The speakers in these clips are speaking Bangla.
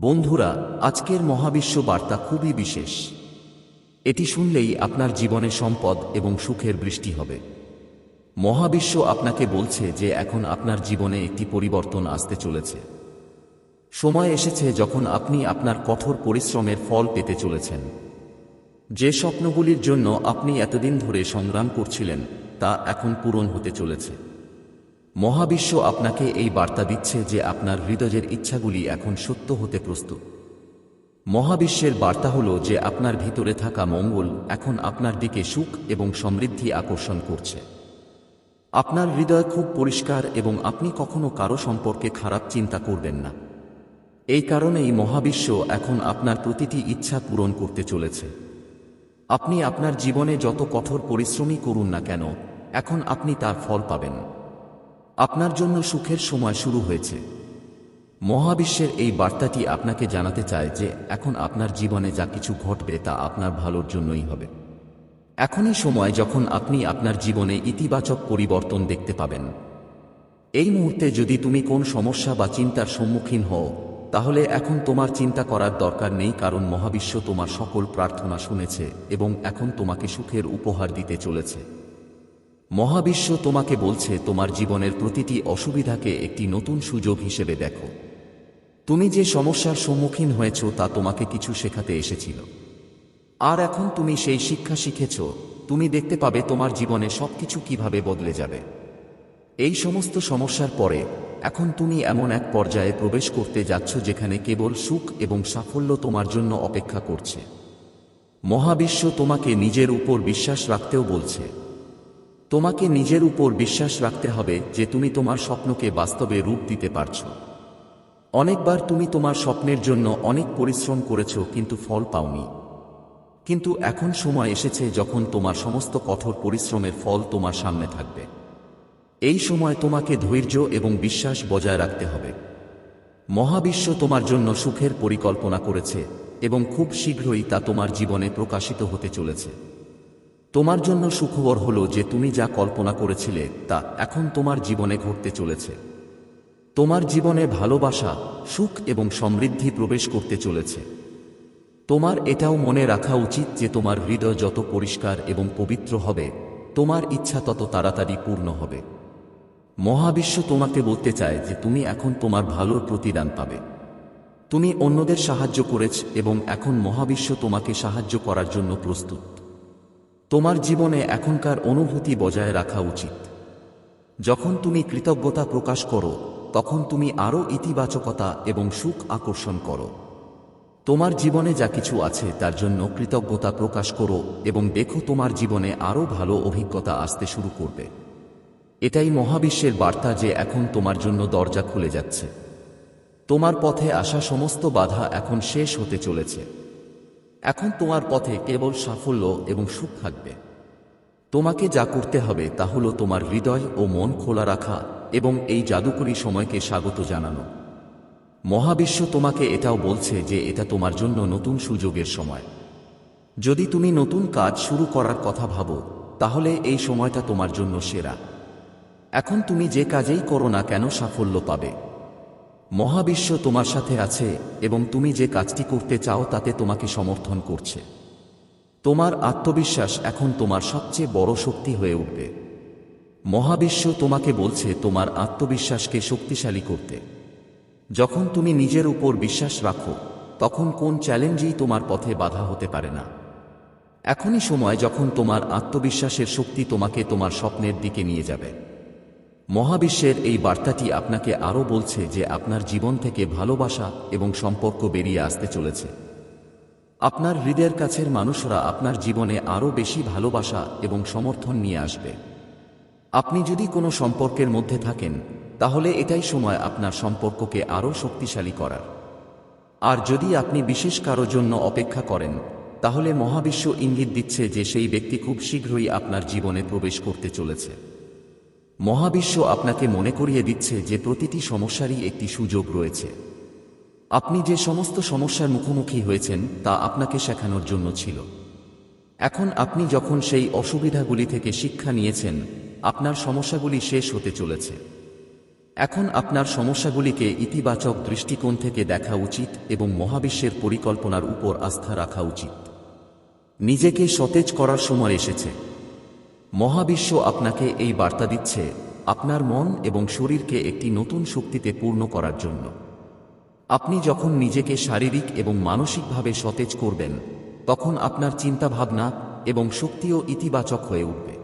বন্ধুরা, আজকের মহাবিশ্ব বার্তা খুবই বিশেষ। এটি শুনলেই আপনার জীবনে সম্পদ এবং সুখের বৃষ্টি হবে। মহাবিশ্ব আপনাকে বলছে যে এখন আপনার জীবনে একটি পরিবর্তন আসতে চলেছে। সময় এসেছে যখন আপনি আপনার কঠোর পরিশ্রমের ফল পেতে চলেছেন। যে স্বপ্নগুলির জন্য আপনি এতদিন ধরে সংগ্রাম করছিলেন, তা এখন পূরণ হতে চলেছে। মহাবিশ্ব আপনাকে এই বার্তা দিচ্ছে যে আপনার হৃদয়ের ইচ্ছাগুলি এখন সত্য হতে প্রস্তুত। মহাবিশ্বের বার্তা হল যে আপনার ভিতরে থাকা মঙ্গল এখন আপনার দিকে সুখ এবং সমৃদ্ধি আকর্ষণ করছে। আপনার হৃদয় খুব পরিষ্কার এবং আপনি কখনো কারও সম্পর্কে খারাপ চিন্তা করবেন না। এই কারণেই মহাবিশ্ব এখন আপনার প্রতিটি ইচ্ছা পূরণ করতে চলেছে। আপনি আপনার জীবনে যত কঠোর পরিশ্রমই করুন না কেন, এখন আপনি তার ফল পাবেন। আপনার জন্য সুখের সময় শুরু হয়েছে। মহাবিশ্বের এই বার্তাটি আপনাকে জানাতে চায় যে, এখন আপনার জীবনে যা কিছু ঘটবে তা আপনার ভালোর জন্যই হবে। এখনই সময় যখন আপনি আপনার জীবনে ইতিবাচক পরিবর্তন দেখতে পাবেন। এই মুহূর্তে যদি তুমি কোন সমস্যা বা চিন্তার সম্মুখীন হও, তাহলে এখন তোমার চিন্তা করার দরকার নেই কারণ মহাবিশ্ব তোমার সকল প্রার্থনা শুনেছে এবং এখন তোমাকে সুখের উপহার দিতে চলেছে। মহাবিশ্ব তোমাকে বলছে, তোমার জীবনের প্রতিটি অসুবিধাকে একটি নতুন সুযোগ হিসেবে দেখো। তুমি যে সমস্যার সম্মুখীন হয়েছ, তা তোমাকে কিছু শেখাতে এসেছিল। আর এখন তুমি সেই শিক্ষা শিখেছ, তুমি দেখতে পাবে তোমার জীবনে সবকিছু কীভাবে বদলে যাবে। এই সমস্ত সমস্যার পরে, এখন তুমি এমন এক পর্যায়ে প্রবেশ করতে যাচ্ছ, যেখানে কেবল সুখ এবং সাফল্য তোমার জন্য অপেক্ষা করছে। মহাবিশ্ব তোমাকে নিজের উপর বিশ্বাস রাখতেও বলছে। তোমাকে নিজের উপর বিশ্বাস রাখতে হবে যে তুমি তোমার স্বপ্নকে বাস্তবে রূপ দিতে পারছ। অনেকবার তুমি তোমার স্বপ্নের জন্য অনেক পরিশ্রম করেছ কিন্তু ফল পাওনি। কিন্তু এখন সময় এসেছে যখন তোমার সমস্ত কঠোর পরিশ্রমের ফল তোমার সামনে থাকবে। এই সময় তোমাকে ধৈর্য এবং বিশ্বাস বজায় রাখতে হবে। মহাবিশ্ব তোমার জন্য সুখের পরিকল্পনা করেছে এবং খুব শীঘ্রই তা তোমার জীবনে প্রকাশিত হতে চলেছে। তোমার জন্য সুখবর হলো যে তুমি যা কল্পনা করেছিলে তা এখন তোমার জীবনে ঘটতে চলেছে। তোমার জীবনে ভালোবাসা, সুখ এবং সমৃদ্ধি প্রবেশ করতে চলেছে। তোমার এটাও মনে রাখা উচিত যে তোমার হৃদয় যত পরিষ্কার এবং পবিত্র হবে, তোমার ইচ্ছা তত তাড়াতাড়ি পূর্ণ হবে। মহাবিশ্ব তোমাকে বলতে চায় যে তুমি এখন তোমার ভালোর প্রতিদান পাবে। তুমি অন্যদের সাহায্য করেছ এবং এখন মহাবিশ্ব তোমাকে সাহায্য করার জন্য প্রস্তুত। তোমার জীবনে এখনকার অনুভূতি বজায় রাখা উচিত। যখন তুমি কৃতজ্ঞতা প্রকাশ করো, তখন তুমি আরও ইতিবাচকতা এবং সুখ আকর্ষণ করো। তোমার জীবনে যা কিছু আছে, তার জন্য কৃতজ্ঞতা প্রকাশ করো এবং দেখো তোমার জীবনে আরও ভালো অভিজ্ঞতা আসতে শুরু করবে। এটাই মহাবিশ্বের বার্তা যে এখন তোমার জন্য দরজা খুলে যাচ্ছে। তোমার পথে আসা সমস্ত বাধা এখন শেষ হতে চলেছে। এখন তোমার পথে কেবল সাফল্য এবং সুখ থাকবে। তোমাকে যা করতে হবে তা হলো তোমার হৃদয় ও মন খোলা রাখা এবং এই জাদুকরী সময়কে স্বাগত জানানো। মহাবিশ্ব তোমাকে এটাও বলছে যে এটা তোমার জন্য নতুন সুযোগের সময়। যদি তুমি নতুন কাজ শুরু করার কথা ভাবো, তাহলে এই সময়টা তোমার জন্য সেরা। এখন তুমি যে কাজেই করো না কেন সাফল্য পাবে। মহাবিশ্ব তোমার সাথে আছে এবং তুমি যে কাজটি করতে চাও তাতে তোমাকে সমর্থন করছে। তোমার আত্মবিশ্বাস এখন তোমার সবচেয়ে বড় শক্তি হয়ে উঠবে। মহাবিশ্ব তোমাকে বলছে তোমার আত্মবিশ্বাসকে শক্তিশালী করতে। যখন তুমি নিজের উপর বিশ্বাস রাখো, তখন কোন চ্যালেঞ্জই তোমার পথে বাধা হতে পারে না। এখনই সময় যখন তোমার আত্মবিশ্বাসের শক্তি তোমাকে তোমার স্বপ্নের দিকে নিয়ে যাবে। মহাবিশ্বের এই বার্তাটি আপনাকে আরও বলছে যে আপনার জীবন থেকে ভালোবাসা এবং সম্পর্ক বেরিয়ে আসতে চলেছে। আপনার হৃদয়ের কাছের মানুষরা আপনার জীবনে আরও বেশি ভালোবাসা এবং সমর্থন নিয়ে আসবে। আপনি যদি কোনো সম্পর্কের মধ্যে থাকেন, তাহলে এটাই সময় আপনার সম্পর্ককে আরও শক্তিশালী করার। আর যদি আপনি বিশেষ কারও জন্য অপেক্ষা করেন, তাহলে মহাবিশ্ব ইঙ্গিত দিচ্ছে যে সেই ব্যক্তি খুব শীঘ্রই আপনার জীবনে প্রবেশ করতে চলেছে। মহাবিশ্ব আপনাকে মনে করিয়ে দিচ্ছে যে প্রতিটি সমস্যারই একটি সুযোগ রয়েছে। আপনি যে সমস্ত সমস্যার মুখোমুখি হয়েছেন, তা আপনাকে শেখানোর জন্য ছিল। এখন আপনি যখন সেই অসুবিধাগুলি থেকে শিক্ষা নিয়েছেন, আপনার সমস্যাগুলি শেষ হতে চলেছে। এখন আপনার সমস্যাগুলিকে ইতিবাচক দৃষ্টিকোণ থেকে দেখা উচিত এবং মহাবিশ্বের পরিকল্পনার উপর আস্থা রাখা উচিত। নিজেকে সতেজ করার সময় এসেছে। মহাবিশ্ব আপনাকে এই বার্তা দিচ্ছে, আপনার মন এবং শরীরকে একটি নতুন শক্তিতে পূর্ণ করার জন্য। আপনি যখন নিজেকে শারীরিক এবং মানসিকভাবে সতেজ করবেন, তখন আপনার চিন্তাভাবনা এবং শক্তিও ইতিবাচক হয়ে উঠবে।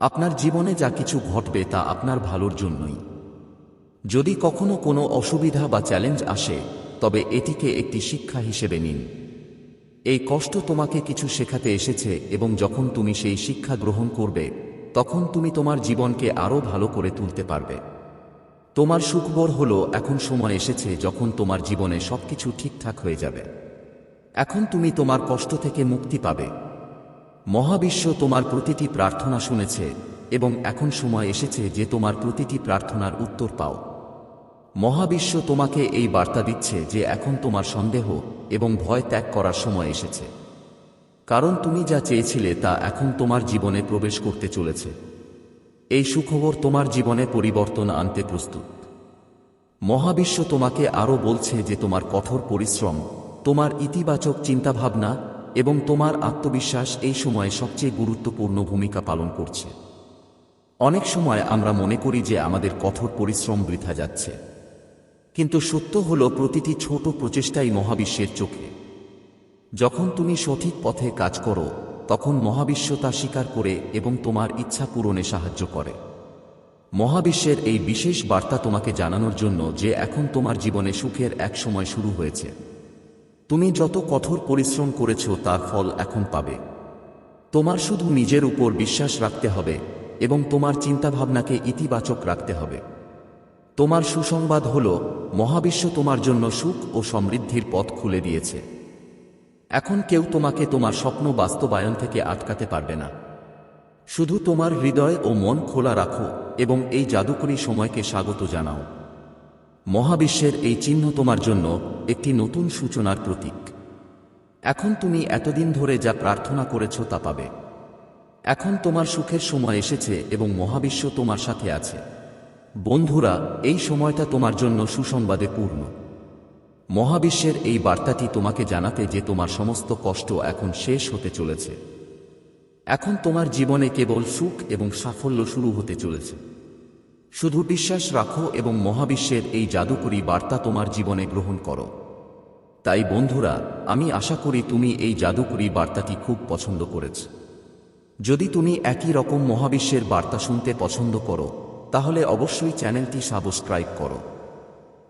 আপনার জীবনে যা কিছু ঘটবে তা আপনার ভালোর জন্যই। যদি কখনো কোনো অসুবিধা বা চ্যালেঞ্জ আসে, তবে এটিকে একটি শিক্ষা হিসেবে নিন। এই কষ্ট তোমাকে কিছু শেখাতে এসেছে এবং যখন তুমি সেই শিক্ষা গ্রহণ করবে, তখন তুমি তোমার জীবনকে আরও ভালো করে তুলতে পারবে। তোমার সুখবর হল, এখন সময় এসেছে যখন তোমার জীবনে সবকিছু ঠিকঠাক হয়ে যাবে। এখন তুমি তোমার কষ্ট থেকে মুক্তি পাবে। মহাবিশ্ব তোমার প্রতিটি প্রার্থনা শুনেছে এবং এখন সময় এসেছে যে তোমার প্রতিটি প্রার্থনার উত্তর পাও। মহাবিশ্ব তোমাকে এই বার্তা দিচ্ছে যে এখন তোমার সন্দেহ এবং ভয় ত্যাগ করার সময় এসেছে। কারণ তুমি যা চেয়েছিলে তা এখন তোমার জীবনে প্রবেশ করতে চলেছে। এই সুখবর তোমার জীবনে পরিবর্তন আনতে প্রস্তুত। মহাবিশ্ব তোমাকে আরও বলছে যে তোমার কঠোর পরিশ্রম, তোমার ইতিবাচক চিন্তাভাবনা এবং তোমার আত্মবিশ্বাস এই সময়ে সবচেয়ে গুরুত্বপূর্ণ ভূমিকা পালন করছে। অনেক সময় আমরা মনে করি যে আমাদের কঠোর পরিশ্রম বৃথা যাচ্ছে। কিন্তু সত্য হল প্রতিটি ছোট প্রচেষ্টাই মহাবিশ্বের চোখে। যখন তুমি সঠিক পথে কাজ করো, তখন মহাবিশ্ব তা স্বীকার করে এবং তোমার ইচ্ছা পূরণে সাহায্য করে। মহাবিশ্বের এই বিশেষ বার্তা তোমাকে জানানোর জন্য যে এখন তোমার জীবনে সুখের এক সময় শুরু হয়েছে। তুমি যত কঠোর পরিশ্রম করেছ, তার ফল এখন পাবে। তোমার শুধু নিজের উপর বিশ্বাস রাখতে হবে এবং তোমার চিন্তাভাবনাকে ইতিবাচক রাখতে হবে। তোমার সুসংবাদ হল, মহাবিশ্ব তোমার জন্য সুখ ও সমৃদ্ধির পথ খুলে দিয়েছে। এখন কেউ তোমাকে তোমার স্বপ্ন বাস্তবায়ন থেকে আটকাতে পারবে না। শুধু তোমার হৃদয় ও মন খোলা রাখো এবং এই জাদুকরী সময়কে স্বাগত জানাও। মহাবিশ্বের এই চিহ্ন তোমার জন্য একটি নতুন সূচনার প্রতীক। এখন তুমি এতদিন ধরে যা প্রার্থনা করেছ তা পাবে। এখন তোমার সুখের সময় এসেছে এবং মহাবিশ্ব তোমার সাথে আছে। বন্ধুরা, এই সময়টা তোমার জন্য সুসংবাদে পূর্ণ। মহাবিশ্বের এই বার্তাটি তোমাকে জানাতে যে তোমার সমস্ত কষ্ট এখন শেষ হতে চলেছে। এখন তোমার জীবনে কেবল সুখ এবং সাফল্য শুরু হতে চলেছে। শুধু বিশ্বাস রাখো এবং মহাবিশ্বের এই জাদুকরী বার্তা তোমার জীবনে গ্রহণ করো। তাই বন্ধুরা, আমি আশা করি তুমি এই জাদুকরী বার্তাটি খুব পছন্দ করেছ। যদি তুমি একই রকম মহাবিশ্বের বার্তা শুনতে পছন্দ করো তাহলে অবশ্যই চ্যানেলটি সাবস্ক্রাইব করো।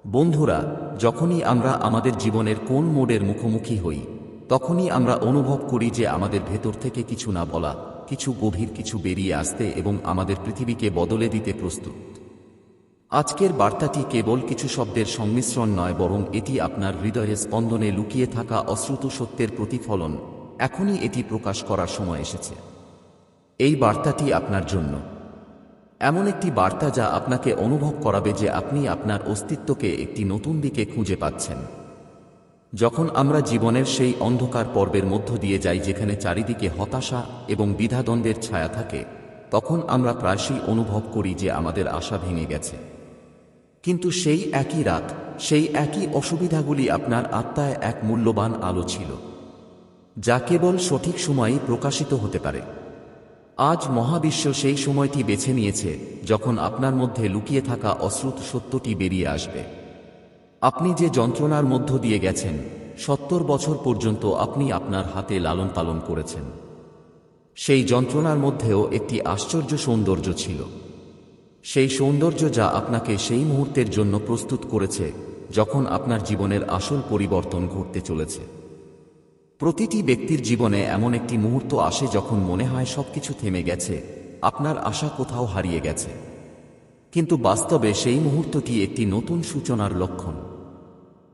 বন্ধুরা, যখনই আমরা আমাদের জীবনের কোন মোডের মুখোমুখি হই, তখনই আমরা অনুভব করি যে আমাদের ভেতর থেকে কিছু না বলা, কিছু গভীর কিছু বেরিয়ে আসতে এবং আমাদের পৃথিবীকে বদলে দিতে প্রস্তুত। আজকের বার্তাটি কেবল কিছু শব্দের সংমিশ্রণ নয়, বরং এটি আপনার হৃদয়ের স্পন্দনে লুকিয়ে থাকা অশ্রুত সত্যের প্রতিফলন। এখনই এটি প্রকাশ করার সময় এসেছে। এই বার্তাটি আপনার জন্য। এমন একটি বার্তা যা আপনাকে অনুভব করাবে যে আপনি আপনার অস্তিত্বকে একটি নতুন দিকে খুঁজে পাচ্ছেন। যখন আমরা জীবনের সেই অন্ধকার পর্বের মধ্য দিয়ে যাই যেখানে চারিদিকে হতাশা এবং দ্বিধাদ্বন্দ্বের ছায়া থাকে, তখন আমরা প্রায়শই অনুভব করি যে আমাদের আশা ভেঙে গেছে। কিন্তু সেই একই রাত, সেই একই অসুবিধাগুলি আপনার আত্মায় এক মূল্যবান আলো ছিল, যা কেবল সঠিক সময়েই প্রকাশিত হতে পারে। আজ মহাবিশ্ব সেই সময়টি বেছে নিয়েছে, যখন আপনার মধ্যে লুকিয়ে থাকা অশ্রুত সত্যটি বেরিয়ে আসবে। আপনি যে যন্ত্রণার মধ্য দিয়ে গেছেন, সত্তর বছর পর্যন্ত আপনি আপনার হাতে লালন পালন করেছেন। সেই যন্ত্রণার মধ্যেও একটি আশ্চর্য সৌন্দর্য ছিল। সেই সৌন্দর্য যা আপনাকে সেই মুহূর্তের জন্য প্রস্তুত করেছে, যখন আপনার জীবনের আসল পরিবর্তন ঘটতে চলেছে। প্রতিটি ব্যক্তির জীবনে এমন একটি মুহূর্ত আসে যখন মনে হয় সবকিছু থেমে গেছে, আপনার আশা কোথাও হারিয়ে গেছে। কিন্তু বাস্তবে সেই মুহূর্তটি একটি নতুন সূচনার লক্ষণ।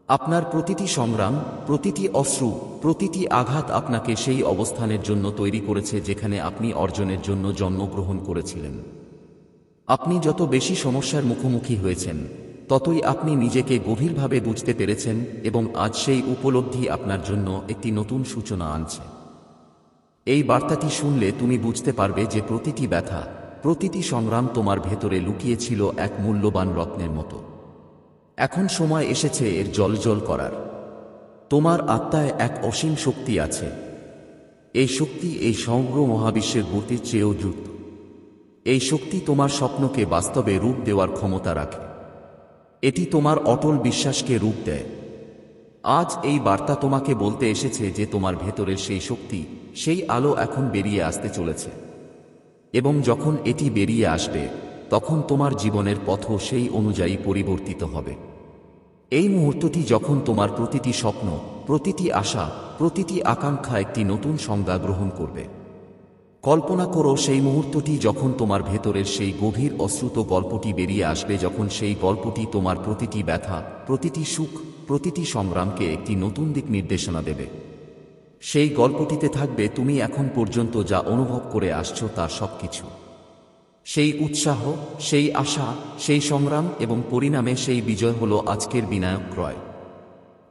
আপনার প্রতিটি সংগ্রাম, প্রতিটি অশ্রু, প্রতিটি আঘাত আপনাকে সেই অবস্থানের জন্য তৈরি করেছে যেখানে আপনি অর্জনের জন্য জন্মগ্রহণ করেছিলেন। আপনি যত বেশি সমস্যার মুখোমুখি হয়েছেন ততই আপনি নিজেকে গভীরভাবে বুঝতে পেরেছেন এবং আজ সেই উপলব্ধি আপনার জন্য একটি নতুন সূচনা আনছে। এই বার্তাটি শুনলে তুমি বুঝতে পারবে যে প্রতিটি ব্যথা, প্রতিটি সংগ্রাম তোমার ভেতরে লুকিয়েছিল এক মূল্যবান রত্নের মতো। এখন সময় এসেছে এর জলজল করার। তোমার আত্মায় এক অসীম শক্তি আছে। এই শক্তি এই সমগ্র মহাবিশ্বের গতির চেয়েও দ্রুত। এই শক্তি তোমার স্বপ্নকে বাস্তবে রূপ দেওয়ার ক্ষমতা রাখে। এটি তোমার অটল বিশ্বাসকে রূপ দেয়। আজ এই বার্তা তোমাকে বলতে এসেছে যে তোমার ভেতরের সেই শক্তি, সেই আলো এখন বেরিয়ে আসতে চলেছে। এবং যখন এটি বেরিয়ে আসবে, তখন তোমার জীবনের পথও সেই অনুযায়ী পরিবর্তিত হবে। এই মুহূর্তটি যখন তোমার প্রতিটি স্বপ্ন, প্রতিটি আশা, প্রতিটি আকাঙ্ক্ষা একটি নতুন সংজ্ঞা গ্রহণ করবে। কল্পনা করো সেই মুহূর্তটি যখন তোমার ভেতরের সেই গভীর অশ্রুত গল্পটি বেরিয়ে আসবে, যখন সেই গল্পটি তোমার প্রতিটি ব্যথা, প্রতিটি সুখ, প্রতিটি সংগ্রামকে একটি নতুন দিক নির্দেশনা দেবে। সেই গল্পটিতে থাকবে, তুমি এখন পর্যন্ত যা অনুভব করে আসছো তার সবকিছু। সেই উৎসাহ, সেই আশা, সেই সংগ্রাম এবং পরিণামে সেই বিজয় হলো আজকের বিনায়ক ক্রয়।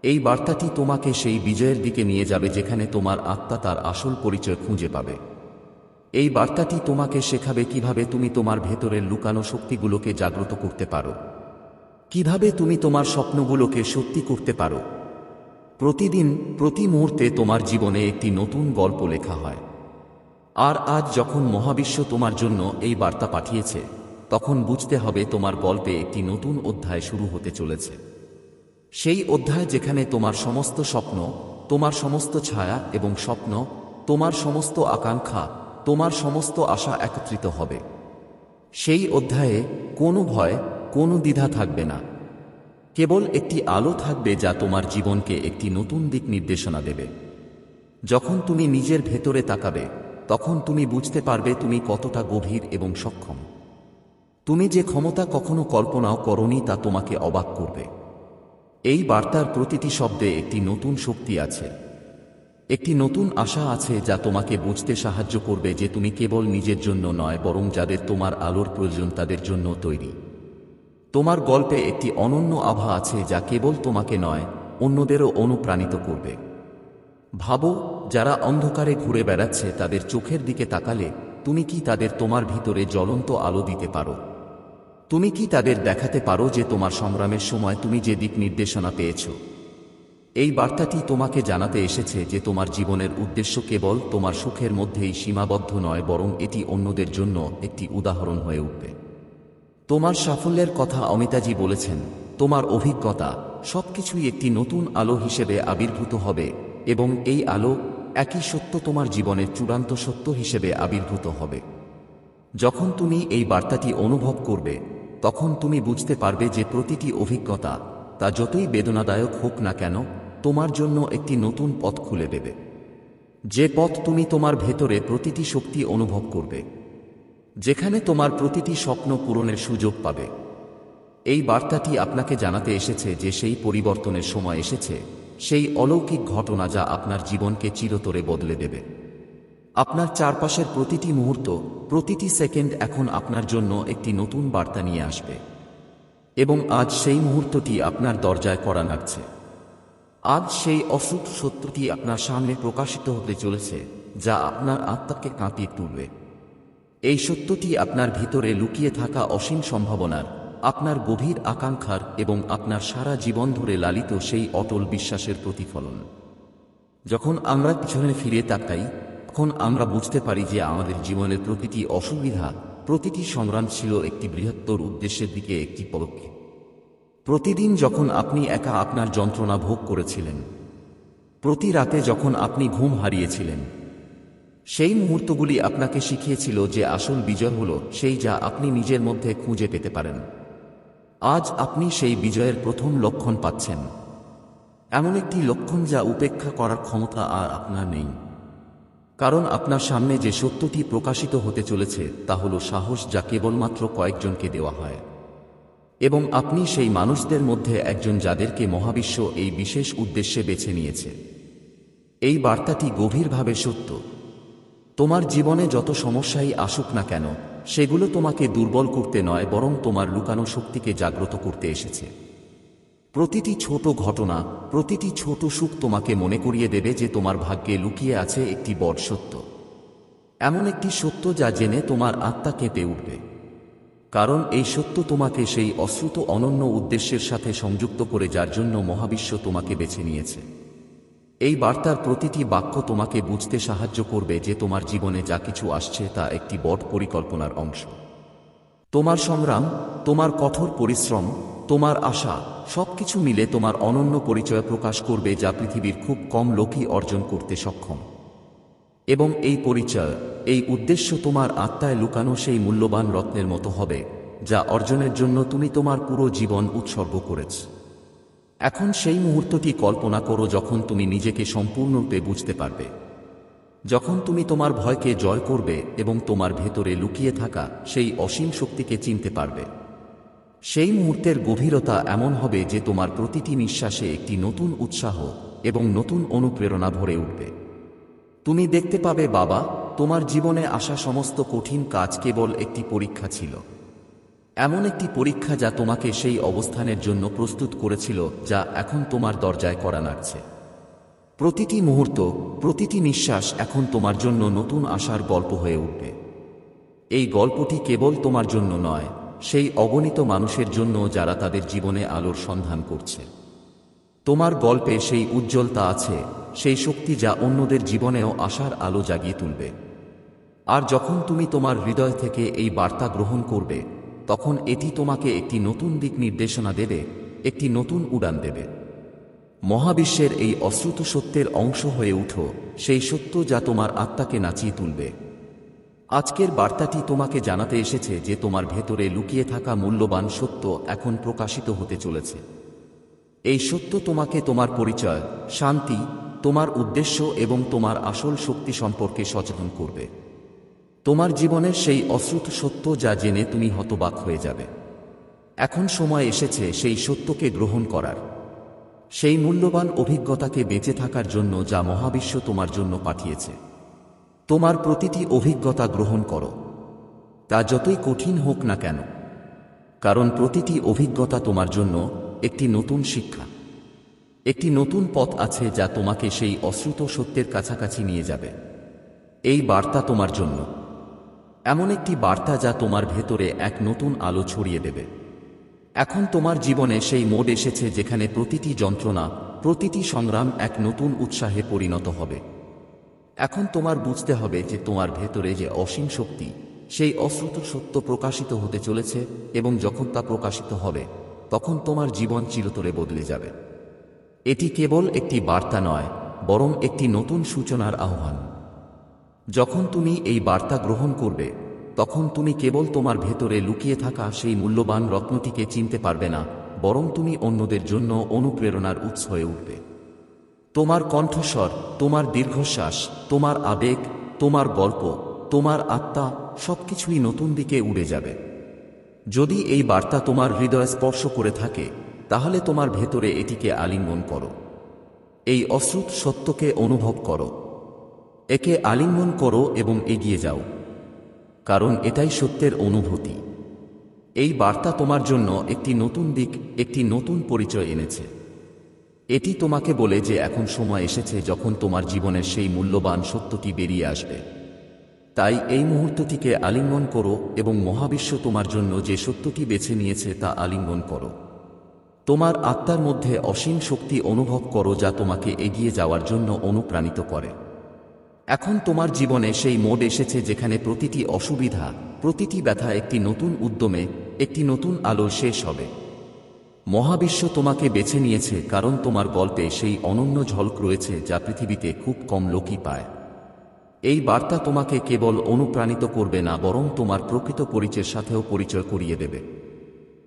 এই বার্তাটি তোমাকে সেই বিজয়ের দিকে নিয়ে যাবে, যেখানে তোমার আত্মা তার আসল পরিচয় খুঁজে পাবে। এই বার্তাটি তোমাকে শেখাবে কীভাবে তুমি তোমার ভেতরের লুকানো শক্তিগুলোকে জাগ্রত করতে পারো। কীভাবে তুমি তোমার স্বপ্নগুলোকে সত্যি করতে পারো। প্রতিদিন, প্রতি মুহূর্তে তোমার জীবনে একটি নতুন গল্প লেখা হয়। আর আজ যখন মহাবিশ্ব তোমার জন্য এই বার্তা পাঠিয়েছে, তখন বুঝতে হবে তোমার গল্পে একটি নতুন অধ্যায় শুরু হতে চলেছে। সেই অধ্যায় যেখানে তোমার সমস্ত স্বপ্ন, তোমার সমস্ত ছায়া এবং স্বপ্ন, তোমার সমস্ত আকাঙ্ক্ষা তোমার সমস্ত আশা একত্রিত হবে। সেই অধ্যায়ে কোনো ভয়, কোনো দ্বিধা থাকবে না। কেবল একটি আলো থাকবে যা তোমার জীবনকে একটি নতুন দিক নির্দেশনা দেবে। যখন তুমি নিজের ভেতরে তাকাবে, তখন তুমি বুঝতে পারবে তুমি কতটা গভীর এবং সক্ষম। তুমি যে ক্ষমতা কখনো কল্পনাও করনি তা তোমাকে অবাক করবে। এই বার্তার প্রতিটি শব্দে একটি নতুন শক্তি আছে। একটি নতুন আশা আছে যা তোমাকে বুঝতে সাহায্য করবে যে তুমি কেবল নিজের জন্য নয়, বরং যাদের তোমার আলোর প্রয়োজন তাদের জন্য তৈরি। তোমার গল্পে একটি অনন্য আভা আছে যা কেবল তোমাকে নয়, অন্যদেরও অনুপ্রাণিত করবে। ভাবো, যারা অন্ধকারে ঘুরে বেড়াচ্ছে তাদের চোখের দিকে তাকালে তুমি কি তাদের তোমার ভিতরে জ্বলন্ত আলো দিতে পারো? তুমি কি তাদের দেখাতে পারো যে তোমার সংগ্রামের সময় তুমি যে দিক নির্দেশনা পেয়েছ? এই বার্তাটি তোমাকে জানাতে এসেছে যে তোমার জীবনের উদ্দেশ্য কেবল তোমার সুখের মধ্যেই সীমাবদ্ধ নয়, বরং এটি অন্যদের জন্য একটি উদাহরণ হয়ে উঠবে। তোমার সাফল্যের কথা অমিতাজি বলেছেন, তোমার অভিজ্ঞতা সবকিছুই একটি নতুন আলো হিসেবে আবির্ভূত হবে, এবং এই আলো একই সত্য তোমার জীবনের চূড়ান্ত সত্য হিসেবে আবির্ভূত হবে। যখন তুমি এই বার্তাটি অনুভব করবে, তখন তুমি বুঝতে পারবে যে প্রতিটি অভিজ্ঞতা, তা যতই বেদনাদায়ক হোক না কেন তোমার জন্য একটি নতুন পথ খুলে দেবে। যে পথ তুমি তোমার ভেতরে প্রতিটি শক্তি অনুভব করবে, যেখানে তোমার প্রতিটি স্বপ্ন পূরণের সুযোগ পাবে। এই বার্তাটি আপনাকে জানাতে এসেছে যে সেই পরিবর্তনের সময় এসেছে, সেই অলৌকিক ঘটনা যা আপনার জীবনকে চিরতরে বদলে দেবে। আপনার চারপাশের প্রতিটি মুহূর্ত, প্রতিটি সেকেন্ড এখন আপনার জন্য একটি নতুন বার্তা নিয়ে আসবে। এবং আজ সেই মুহূর্তটি আপনার দরজায় করা নাড়ছে আজ সেই অসুখ সত্যটি আপনার সামনে প্রকাশিত হতে চলেছে, যা আপনার আত্মাকে কাঁপিয়ে তুলবে। এই সত্যটি আপনার ভিতরে লুকিয়ে থাকা অসীম সম্ভাবনার, আপনার গভীর আকাঙ্ক্ষার এবং আপনার সারা জীবন ধরে লালিত সেই অটল বিশ্বাসের প্রতিফলন। যখন আমরা পিছনে ফিরে তাকাই, তখন আমরা বুঝতে পারি যে আমাদের জীবনের প্রতিটি অসুবিধা, প্রতিটি সংগ্রাম ছিল একটি বৃহত্তর উদ্দেশ্যের দিকে একটি পদক্ষেপ। প্রতিদিন যখন আপনি একা আপনার যন্ত্রণা ভোগ করেছিলেন, প্রতি রাতে যখন আপনি ঘুম হারিয়েছিলেন, সেই মুহূর্তগুলি আপনাকে শিখিয়েছিল যে আসল বিজয় হল সেই যা আপনি নিজের মধ্যে খুঁজে পেতে পারেন। আজ আপনি সেই বিজয়ের প্রথম লক্ষণ পাচ্ছেন। এমন একটি লক্ষণ যা উপেক্ষা করার ক্ষমতা আর আপনার নেই। কারণ আপনার সামনে যে সত্যটি প্রকাশিত হতে চলেছে, তা হল সাহস যা কেবলমাত্র কয়েকজনকে দেওয়া হয়। এবং আপনি সেই মানুষদের মধ্যে একজন যাদেরকে মহাবিশ্ব এই বিশেষ উদ্দেশ্যে বেছে নিয়েছে। এই বার্তাটি গভীরভাবে সত্য। তোমার জীবনে যত সমস্যাই আসুক না কেন, সেগুলো তোমাকে দুর্বল করতে নয়, বরং তোমার লুকানো শক্তিকে জাগ্রত করতে এসেছে। প্রতিটি ছোট ঘটনা, প্রতিটি ছোট সুখ তোমাকে মনে করিয়ে দেবে যে তোমার ভাগ্যে লুকিয়ে আছে একটি বড় সত্য। এমন একটি সত্য যা জেনে তোমার আত্মা কেঁপে উঠবে। কারণ এই সত্য তোমাকে সেই অশ্রুত অনন্য উদ্দেশ্যের সাথে সংযুক্ত করে যার জন্য মহাবিশ্ব তোমাকে বেছে নিয়েছে। এই বার্তার প্রতিটি বাক্য তোমাকে বুঝতে সাহায্য করবে যে তোমার জীবনে যা কিছু আসছে তা একটি বট পরিকল্পনার অংশ। তোমার সংগ্রাম, তোমার কঠোর পরিশ্রম, তোমার আশা, সবকিছু মিলে তোমার অনন্য পরিচয় প্রকাশ করবে যা পৃথিবীর খুব কম লোকই অর্জন করতে সক্ষম। এবং এই পরিচয়, এই উদ্দেশ্য তোমার আত্মায় লুকানো সেই মূল্যবান রত্নের মতো হবে, যা অর্জনের জন্য তুমি তোমার পুরো জীবন উৎসর্গ করেছ। এখন সেই মুহূর্তটি কল্পনা করো যখন তুমি নিজেকে সম্পূর্ণরূপে বুঝতে পারবে। যখন তুমি তোমার ভয়কে জয় করবে এবং তোমার ভেতরে লুকিয়ে থাকা সেই অসীম শক্তিকে চিনতে পারবে। সেই মুহূর্তের গভীরতা এমন হবে যে তোমার প্রতিটি নিঃশ্বাসে একটি নতুন উৎসাহ এবং নতুন অনুপ্রেরণা ভরে উঠবে। তুমি দেখতে পাবে বাবা, তোমার জীবনে আসা সমস্ত কঠিন কাজ কেবল একটি পরীক্ষা ছিল। এমন একটি পরীক্ষা যা তোমাকে সেই অবস্থানের জন্য প্রস্তুত করেছিল, যা এখন তোমার দরজায় করা নাড়ছে। প্রতিটি মুহূর্ত, প্রতিটি নিঃশ্বাস এখন তোমার জন্য নতুন আশার গল্প হয়ে উঠবে। এই গল্পটি কেবল তোমার জন্য নয়, সেই অগণিত মানুষের জন্য যারা তাদের জীবনে আলোর সন্ধান করছে। তোমার গল্পে সেই উজ্জ্বলতা আছে সেই শক্তি যা অন্যদের জীবনেও আশার আলো জাগিয়ে তুলবে। আর যখন তুমি তোমার হৃদয় থেকে এই বার্তা গ্রহণ করবে, তখন এটি তোমাকে একটি নতুন দিক নির্দেশনা দেবে, একটি নতুন উড়ান দেবে। মহাবিশ্বের এই অশ্রুত সত্যের অংশ হয়ে উঠো, সেই সত্য যা তোমার আত্মাকে নাচিয়ে তুলবে। আজকের বার্তাটি তোমাকে জানাতে এসেছে যে তোমার ভেতরে লুকিয়ে থাকা মূল্যবান সত্য এখন প্রকাশিত হতে চলেছে। এই সত্য তোমাকে তোমার পরিচয়, শান্তি তোমার উদ্দেশ্য এবং তোমার আসল শক্তি সম্পর্কে সচেতন করবে। তোমার জীবনের সেই অশ্রুত সত্য যা জেনে তুমি হতবাক হয়ে যাবে। এখন সময় এসেছে সেই সত্যকে গ্রহণ করার। সেই মূল্যবান অভিজ্ঞতাকে বেঁচে থাকার জন্য যা মহাবিশ্ব তোমার জন্য পাঠিয়েছে। তোমার প্রতিটি অভিজ্ঞতা গ্রহণ করো। তা যতই কঠিন হোক না কেন। কারণ প্রতিটি অভিজ্ঞতা তোমার জন্য একটি নতুন শিক্ষা। একটি নতুন পথ আছে যা তোমাকে সেই অশ্রুত সত্যের কাছাকাছি নিয়ে যাবে। এই বার্তা তোমার জন্য। এমন একটি বার্তা যা তোমার ভেতরে এক নতুন আলো ছড়িয়ে দেবে। এখন তোমার জীবনে সেই মোড এসেছে যেখানে প্রতিটি যন্ত্রণা, প্রতিটি সংগ্রাম এক নতুন উৎসাহে পরিণত হবে। এখন তোমার বুঝতে হবে যে তোমার ভেতরে যে অসীম শক্তি, সেই অশ্রুত সত্য প্রকাশিত হতে চলেছে এবং যখন তা প্রকাশিত হবে, তখন তোমার জীবন চিরতরে বদলে যাবে। এটি কেবল একটি বার্তা নয়, বরং একটি নতুন সূচনার আহ্বান। যখন তুমি এই বার্তা গ্রহণ করবে, তখন তুমি কেবল তোমার ভেতরে লুকিয়ে থাকা সেই মূল্যবান রত্নটিকে চিনতে পারবে না, বরং তুমি অন্যদের জন্য অনুপ্রেরণার উৎস হয়ে উঠবে। তোমার কণ্ঠস্বর, তোমার দীর্ঘশ্বাস, তোমার আবেগ, তোমার গল্প, তোমার আত্মা সবকিছুই নতুন দিকে উড়ে যাবে। যদি এই বার্তা তোমার হৃদয় স্পর্শ করে থাকে তাহলে তোমার ভেতরে এটিকে আলিঙ্গন করো। এই অশ্রুত সত্যকে অনুভব করো। একে আলিঙ্গন করো এবং এগিয়ে যাও। কারণ এটাই সত্যের অনুভূতি। এই বার্তা তোমার জন্য একটি নতুন দিক, একটি নতুন পরিচয় এনেছে। এটি তোমাকে বলে যে এখন সময় এসেছে যখন তোমার জীবনের সেই মূল্যবান সত্যটি বেরিয়ে আসবে। তাই এই মুহূর্তটিকে আলিঙ্গন করো এবং মহাবিশ্ব তোমার জন্য যে সত্যটি বেছে নিয়েছে তা আলিঙ্গন করো। তোমার আত্মার মধ্যে অসীম শক্তি অনুভব করো যা তোমাকে এগিয়ে যাওয়ার জন্য অনুপ্রাণিত করে। এখন তোমার জীবনে সেই মোড এসেছে যেখানে প্রতিটি অসুবিধা, প্রতিটি ব্যথা একটি নতুন উদ্যমে, একটি নতুন আলো শেষ হবে। মহাবিশ্ব তোমাকে বেছে নিয়েছে কারণ তোমার গল্পে সেই অনন্য ঝলক রয়েছে যা পৃথিবীতে খুব কম লোকই পায়। এই বার্তা তোমাকে কেবল অনুপ্রাণিত করবে না, বরং তোমার প্রকৃত পরিচয়ের সাথেও পরিচয় করিয়ে দেবে।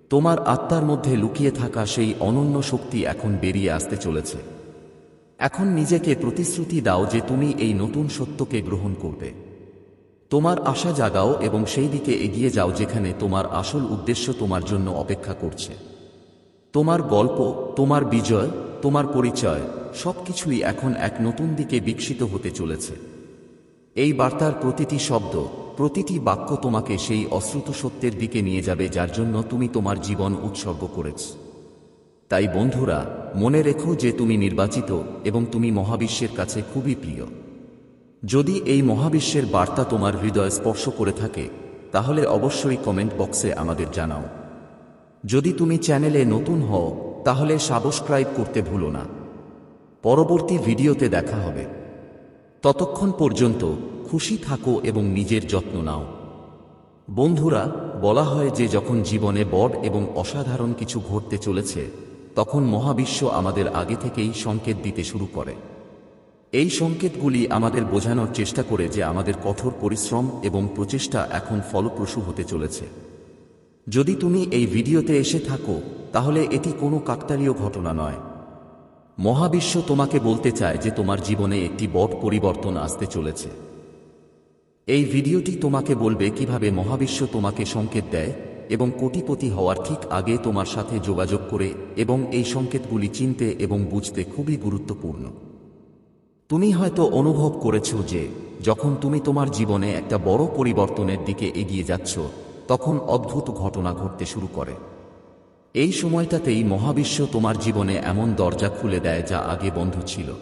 তোমার আত্মার মধ্যে লুকিয়ে থাকা সেই অনন্য শক্তি এখন বেরিয়ে আসতে চলেছে। এখন নিজেকে প্রতিশ্রুতি দাও যে তুমি এই নতুন সত্যকে গ্রহণ করবে। তোমার আশা জাগাও এবং সেই দিকে এগিয়ে যাও যেখানে তোমার আসল উদ্দেশ্য তোমার জন্য অপেক্ষা করছে। তোমার গল্প, তোমার বিজয়, তোমার পরিচয়, সবকিছুই এখন এক নতুন দিকে বিকশিত হতে চলেছে। এই বার্তার প্রতিটি শব্দ প্রতিটি বাক্য তোমাকে সেই অশ্রুত সত্যের দিকে নিয়ে যাবে যার জন্য তুমি তোমার জীবন উৎসর্গ করেছ। তাই বন্ধুরা, মনে রেখো যে তুমি নির্বাচিত এবং তুমি মহাবিশ্বের কাছে খুবই প্রিয়। যদি এই মহাবিশ্বের বার্তা তোমার হৃদয় স্পর্শ করে থাকে, তাহলে অবশ্যই কমেন্ট বক্সে আমাদের জানাও। যদি তুমি চ্যানেলে নতুন হও, তাহলে সাবস্ক্রাইব করতে ভুলো না। পরবর্তী ভিডিওতে দেখা হবে। ততক্ষণ পর্যন্ত খুশি থাকো এবং নিজের যত্ন নাও। বন্ধুরা, বলা হয় যে যখন জীবনে বড় এবং অসাধারণ কিছু ঘটতে চলেছে, তখন মহাবিশ্ব আমাদের আগে থেকেই সংকেত দিতে শুরু করে। এই সংকেতগুলি আমাদের বোঝানোর চেষ্টা করে যে আমাদের কঠোর পরিশ্রম এবং প্রচেষ্টা এখন ফলপ্রসূ হতে চলেছে। যদি তুমি এই ভিডিওতে এসে থাকো, তাহলে এটি কোনো কাকতালীয় ঘটনা নয়। মহাবিশ্ব তোমাকে বলতে চায় যে তোমার জীবনে একটি বট পরিবর্তন আসতে চলেছে। এই ভিডিওটি তোমাকে বলবে কীভাবে মহাবিশ্ব তোমাকে সংকেত দেয় এবং কোটিপতি হওয়ার ঠিক আগে তোমার সাথে যোগাযোগ করে এবং এই সংকেতগুলি চিনতে এবং বুঝতে খুবই গুরুত্বপূর্ণ। তুমি হয়তো অনুভব করেছ যে, যখন তুমি তোমার জীবনে একটা বড় পরিবর্তনের দিকে এগিয়ে যাচ্ছ, তখন অদ্ভুত ঘটনা ঘটতে শুরু করে। এই সময়টাতেই মহাবিশ্ব তোমার জীবনে এমন দরজা খুলে দেয় যা আগে বন্ধ ছিল।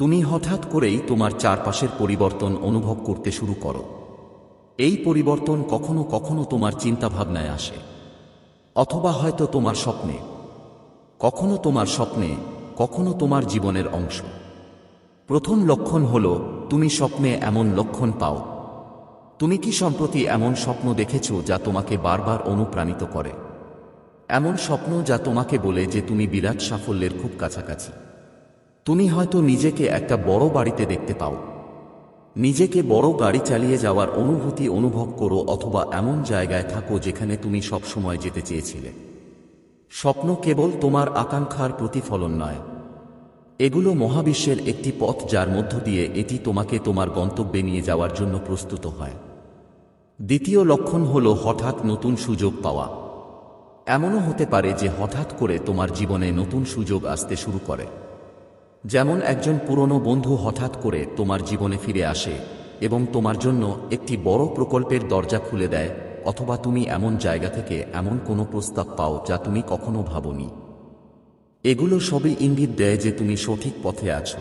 তুমি হঠাৎ করেই তোমার চারপাশের পরিবর্তন অনুভব করতে শুরু করো। এই পরিবর্তন কখনো কখনো তোমার চিন্তাভাবনায় আসে। অথবা হয়তো তোমার স্বপ্নে। কখনো তোমার স্বপ্নে, কখনো তোমার জীবনের অংশ। প্রথম লক্ষণ হল, তুমি স্বপ্নে এমন লক্ষণ পাও। তুমি কি সম্প্রতি এমন স্বপ্ন দেখেছ যা তোমাকে বারবার অনুপ্রাণিত করে? এমন স্বপ্ন যা তোমাকে বলে যে তুমি বিরাট সাফল্যের খুব কাছাকাছি। তুমি হয়তো নিজেকে একটা বড় বাড়িতে দেখতে পাও। নিজেকে বড় গাড়ি চালিয়ে যাওয়ার অনুভূতি অনুভব করো অথবা এমন জায়গায় থাকো যেখানে তুমি সবসময় যেতে চেয়েছিলে। স্বপ্ন কেবল তোমার আকাঙ্ক্ষার প্রতিফলন নয়। এগুলো মহাবিশ্বের একটি পথ যার মধ্য দিয়ে এটি তোমাকে তোমার গন্তব্যে নিয়ে যাওয়ার জন্য প্রস্তুত হয়। দ্বিতীয় লক্ষণ হল হঠাৎ নতুন সুযোগ পাওয়া। এমনও হতে পারে যে হঠাৎ করে তোমার জীবনে নতুন সুযোগ আসতে শুরু করে। যেমন একজন পুরনো বন্ধু হঠাৎ করে তোমার জীবনে ফিরে আসে এবং তোমার জন্য একটি বড় প্রকল্পের দরজা খুলে দেয়, অথবা তুমি এমন জায়গা থেকে এমন কোনো প্রস্তাব পাও যা তুমি কখনো ভাবনি। এগুলো সবই ইঙ্গিত দেয় যে তুমি সঠিক পথে আছো।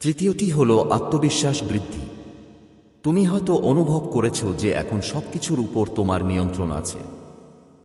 তৃতীয়টি হল আত্মবিশ্বাস বৃদ্ধি। তুমি হয়তো অনুভব করেছ যে এখন সবকিছুর উপর তোমার নিয়ন্ত্রণ আছে।